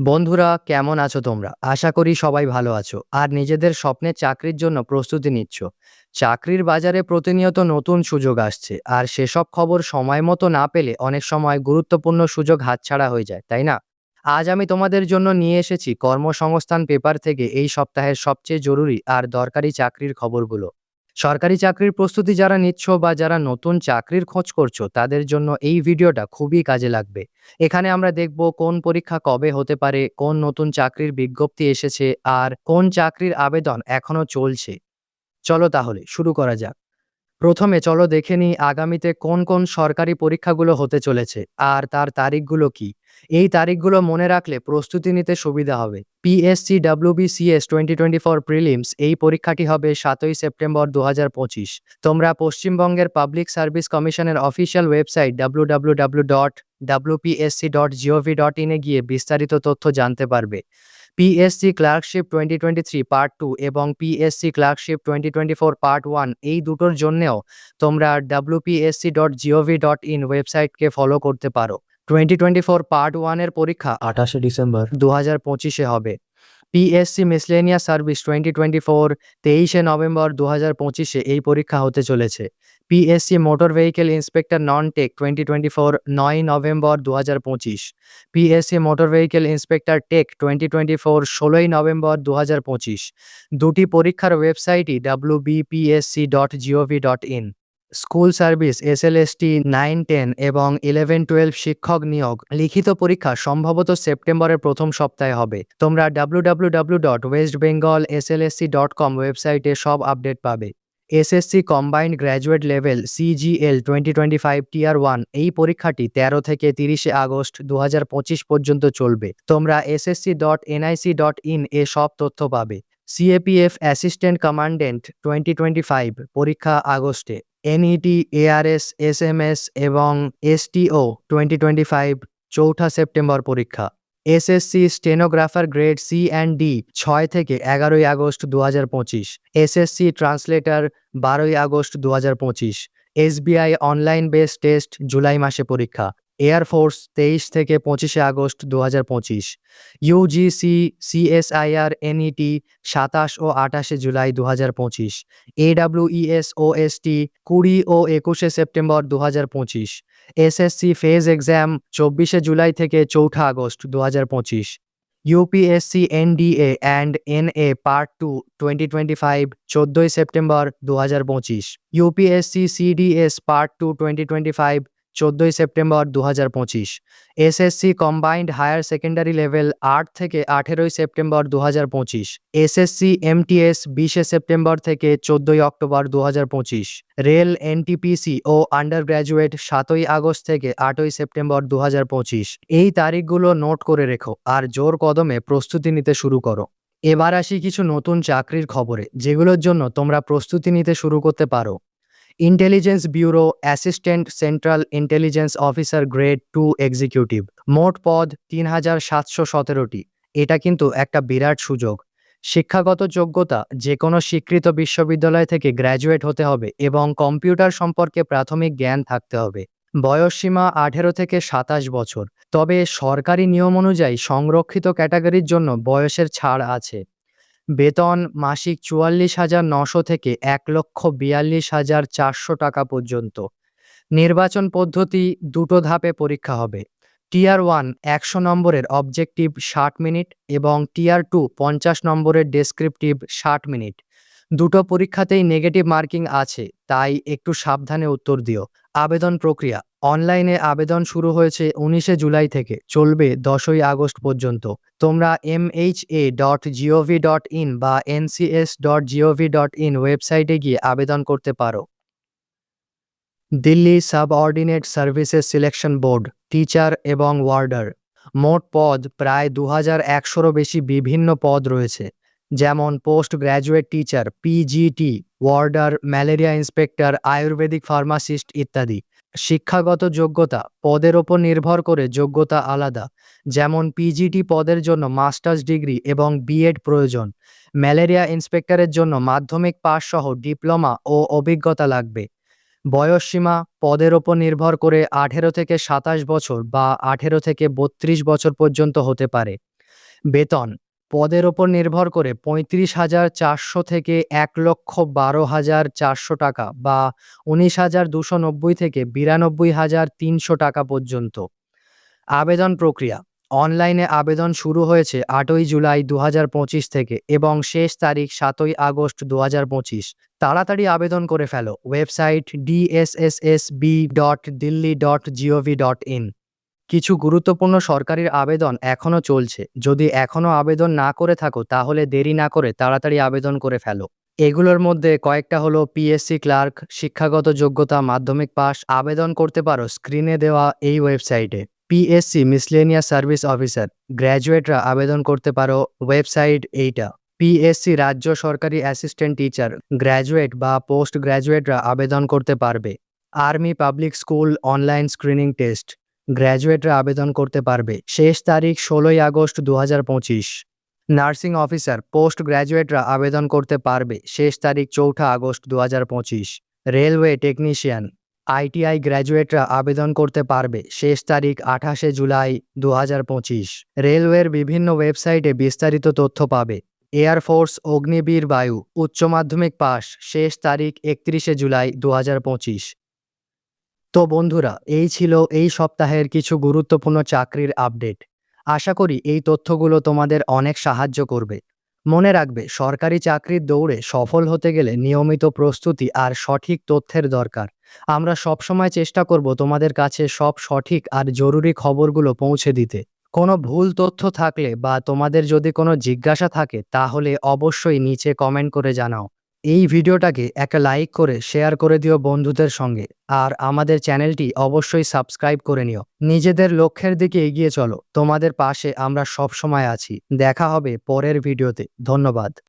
বন্ধুরা, কেমন আছো তোমরা? আশা করি সবাই ভালো আছো। আর নিজেদের স্বপ্নের চাকরির জন্য প্রস্তুতি নিচ্ছ। চাকরির বাজারে প্রতিনিয়ত নতুন সুযোগ আসছে। আর সেসব খবর সময় মতো না পেলে অনেক সময় গুরুত্বপূর্ণ সুযোগ হাতছাড়া হয়ে যায়, তাই না? আজ আমি তোমাদের জন্য নিয়ে এসেছি কর্মসংস্থান পেপার থেকে এই সপ্তাহের সবচেয়ে জরুরি আর দরকারি চাকরির খবরগুলো। সরকারি চাকরির প্রস্তুতি যারা নিচ্ছ বা যারা নতুন চাকরির খোঁজ করছ, তাদের জন্য এই ভিডিওটা খুবই কাজে লাগবে। এখানে আমরা দেখব কোন পরীক্ষা কবে হতে পারে, কোন নতুন চাকরির বিজ্ঞপ্তি এসেছে, আর কোন চাকরির আবেদন এখনও চলছে। চলো তাহলে শুরু করা যাক। প্রথমে চলো দেখে নিই আগামীতে কোন কোন সরকারি পরীক্ষাগুলো হতে চলেছে, আর তার তারিখগুলো কি। এই তারিখগুলো মনে রাখলে প্রস্তুতি নিতে সুবিধা হবে। PSC WBCS twenty twenty four prelims এই পরীক্ষাটি হবে সাতই সেপ্টেম্বর দু হাজার পঁচিশ। তোমরা পশ্চিমবঙ্গের পাবলিক সার্ভিস কমিশনের official website W W W dot WPSC dot GOV dot ইনে গিয়ে বিস্তারিত তথ্য জানতে পারবে। PSC clerkship twenty twenty three part two এবং PSC clerkship twenty twenty four part one এই দুটোর জন্যেও তোমরা WPSC dot GOV dot in ওয়েবসাইটকে follow করতে পারো। টোয়েন্টি টোয়েন্টি ফোর পার্ট ওয়ানের পরীক্ষা আঠাশে ডিসেম্বর দু হাজার পঁচিশে হবে। PSC miscellaneous service twenty twenty four তেইশে নভেম্বর দু হাজার পঁচিশে এই পরীক্ষা হতে চলেছে। PSC motor vehicle inspector non tech twenty twenty four নয় নভেম্বর দু হাজার পঁচিশ PSC motor vehicle inspector tech twenty twenty four ষোলোই নভেম্বর দু হাজার পঁচিশ। দুটি পরীক্ষার ওয়েবসাইটই W BPSC dot GOV dot in school service, SLST, nine ten এবং ইলেভেন টুয়েলভ শিক্ষক নিয়োগ লিখিত পরীক্ষা সম্ভবত সেপ্টেম্বরের প্রথম সপ্তাহে হবে। তোমরা W dot West Bengal SLSC dot com ওয়েবসাইটে সব আপডেট পাবে। SSC combined graduate level CGL twenty twenty five tier one এই পরীক্ষাটি তেরো থেকে তিরিশে আগস্ট দু পর্যন্ত চলবে। তোমরা SSC dot NIC dot in এ সব তথ্য পাবে। CAPF assistant commandant twenty twenty five পরীক্ষা আগস্টে। NET ARS S M S এবং এসটিও টোয়েন্টি টোয়েন্টি ফাইভ চৌঠা সেপ্টেম্বর পরীক্ষা। SSC stenographer grade C and D ছয় থেকে এগারোই আগস্ট দু হাজার পঁচিশ এসএসসি ট্রান্সলেটার বারোই আগস্ট দু হাজার পঁচিশ SBI online base test July মাসে পরীক্ষা। এয়ারফোর্স তেইশ থেকে পঁচিশে আগস্ট দু হাজার পঁচিশ ইউজিসি সিএসআইআর এনইটি সাতাশ ও আঠাশে জুলাই দু হাজার পঁচিশ এডাব্লিউইএস ওএসটি কুড়ি ও একুশে সেপ্টেম্বর দু হাজার পঁচিশ এসএসসি ফেজ এক্সাম চব্বিশে জুলাই থেকে চৌঠা আগস্ট দু হাজার পঁচিশ UPSC NDA and NA part two twenty twenty five চোদ্দোই সেপ্টেম্বর দু হাজার পঁচিশ UPSC CDS part two twenty twenty five চোদ্দোই সেপ্টেম্বর দু হাজার পঁচিশ। SSC combined higher secondary level আট থেকে আঠেরোই সেপ্টেম্বর দু হাজার পঁচিশ। এসএসসি এমটিএস বিশে সেপ্টেম্বর থেকে চোদ্দোই অক্টোবর দু হাজার পঁচিশ। রেল, এনটিপিসি ও আন্ডার গ্র্যাজুয়েট সাতই আগস্ট থেকে আটই সেপ্টেম্বর দু হাজার পঁচিশ। এই তারিখগুলো নোট করে রেখো আর জোর কদমে প্রস্তুতি নিতে শুরু করো। এবার আসি কিছু নতুন চাকরির খবরে, যেগুলোর জন্য তোমরা প্রস্তুতি নিতে শুরু করতে পারো। Intelligence bureau assistant central intelligence officer grade two executive মোট পদ তিন হাজার সাতশো সতেরোটি। এটা কিন্তু একটা বিরাট সুযোগ। শিক্ষাগত যোগ্যতা যে কোনো স্বীকৃত বিশ্ববিদ্যালয় থেকে গ্র্যাজুয়েট হতে হবে এবং কম্পিউটার সম্পর্কে প্রাথমিক জ্ঞান থাকতে হবে। বয়সসীমা আঠেরো থেকে সাতাশ বছর। তবে সরকারি নিয়ম অনুযায়ী সংরক্ষিত ক্যাটাগরির জন্য বয়সের ছাড় আছে। বেতন মাসিক চুয়াল্লিশ হাজার নশো থেকে এক লক্ষ বিয়াল্লিশ হাজার চারশো টাকা পর্যন্ত। নির্বাচন পদ্ধতি দুটো ধাপে পরীক্ষা হবে। টিয়ার ওয়ান একশো নম্বরের অবজেক্টিভ ষাট মিনিট এবং টিয়ার টু পঞ্চাশ নম্বরের ডেসক্রিপটিভ ষাট মিনিট। দুটো পরীক্ষাতেই নেগেটিভ মার্কিং আছে, তাই একটু সাবধানে উত্তর দিও। আবেদন প্রক্রিয়া অনলাইনে আবেদন শুরু হয়েছে উনিশে জুলাই থেকে, চলবে দশই আগস্ট পর্যন্ত। তোমরা MHA dot GOV dot in বা NCS dot GOV dot in ওয়েবসাইটে গিয়ে আবেদন করতে পারো। Delhi subordinate services selection board teacher এবং ওয়ার্ডার মোট পদ প্রায় দু হাজার একশোরও বেশি বিভিন্ন পদ রয়েছে, যেমন post graduate teacher PGT warder malaria inspector Ayurvedic pharmacist ইত্যাদি। শিক্ষাগত যোগ্যতা পদের ওপর নির্ভর করে যোগ্যতা আলাদা, যেমন পিজিটি পদের জন্য মাস্টার্স ডিগ্রি এবং বিএড প্রয়োজন। ম্যালেরিয়া ইন্সপেক্টরের জন্য মাধ্যমিক পাস সহ ডিপ্লোমা ও অভিজ্ঞতা লাগবে। বয়সসীমা পদের ওপর নির্ভর করে আঠেরো থেকে সাতাশ বছর বা আঠেরো থেকে বত্রিশ বছর পর্যন্ত হতে পারে। বেতন পদের ওপর নির্ভর করে পঁয়ত্রিশ হাজার চারশো থেকে এক লক্ষ বারো হাজার চারশো টাকা বা উনিশ হাজার দুশো নব্বই থেকে বিরানব্বই হাজার তিনশো টাকা পর্যন্ত। আবেদন প্রক্রিয়া। অনলাইনে আবেদন শুরু হয়েছে আটই জুলাই দু পঁচিশ থেকে এবং শেষ তারিখ সাতই আগস্ট দু পঁচিশ। তাড়াতাড়ি আবেদন করে ফেলো। Website DSSSB dot Delhi dot GOV dot in কিছু গুরুত্বপূর্ণ সরকারি আবেদন এখনও চলছে। যদি এখনও আবেদন না করে থাকো, তাহলে দেরি না করে তাড়াতাড়ি আবেদন করে ফেলো। এগুলোর মধ্যে কয়েকটা হলো পিএসসি ক্লার্ক শিক্ষাগত যোগ্যতা, মাধ্যমিক পাস আবেদন করতে পারো স্ক্রিনে দেওয়া এই ওয়েবসাইটে। পিএসসি মিসলেনিয়াস সার্ভিস অফিসার গ্র্যাজুয়েটরা আবেদন করতে পারো ওয়েবসাইট এইটা। পিএসসি রাজ্য সরকারি অ্যাসিস্ট্যান্ট টিচার, গ্র্যাজুয়েট বা পোস্ট গ্র্যাজুয়েটরা আবেদন করতে পারবে। Army public school online screening test গ্র্যাজুয়েটরা আবেদন করতে পারবে। শেষ তারিখ ষোলোই আগস্ট দু নার্সিং অফিসার পোস্ট গ্র্যাজুয়েটরা আবেদন করতে পারবে। শেষ তারিখ চৌঠা আগস্ট দু রেলওয়ে টেকনিশিয়ান, আইটিআই গ্র্যাজুয়েটরা আবেদন করতে পারবে। শেষ তারিখ আঠাশে জুলাই দু রেলওয়ের বিভিন্ন ওয়েবসাইটে বিস্তারিত তথ্য পাবে। এয়ারফোর্স অগ্নিবীর বায়ু, উচ্চ মাধ্যমিক পাস শেষ তারিখ একত্রিশে জুলাই দু তো বন্ধুরা, এই ছিল এই সপ্তাহের কিছু গুরুত্বপূর্ণ চাকরির আপডেট। আশা করি এই তথ্যগুলো তোমাদের অনেক সাহায্য করবে। মনে রাখবে, সরকারি চাকরির দৌড়ে সফল হতে গেলে নিয়মিত প্রস্তুতি আর সঠিক তথ্যের দরকার। আমরা সবসময় চেষ্টা করব তোমাদের কাছে সব সঠিক আর জরুরি খবরগুলো পৌঁছে দিতে। কোনো ভুল তথ্য থাকলে বা তোমাদের যদি কোনো জিজ্ঞাসা থাকে, তাহলে অবশ্যই নিচে কমেন্ট করে জানাও। এই ভিডিওটাকে একটা লাইক করে শেয়ার করে দিও বন্ধুদের সঙ্গে। আর আমাদের চ্যানেলটি অবশ্যই সাবস্ক্রাইব করে নিও। নিজেদের লক্ষ্যের দিকে এগিয়ে চলো। তোমাদের পাশে আমরা সব সময় আছি। দেখা হবে পরের ভিডিওতে। ধন্যবাদ।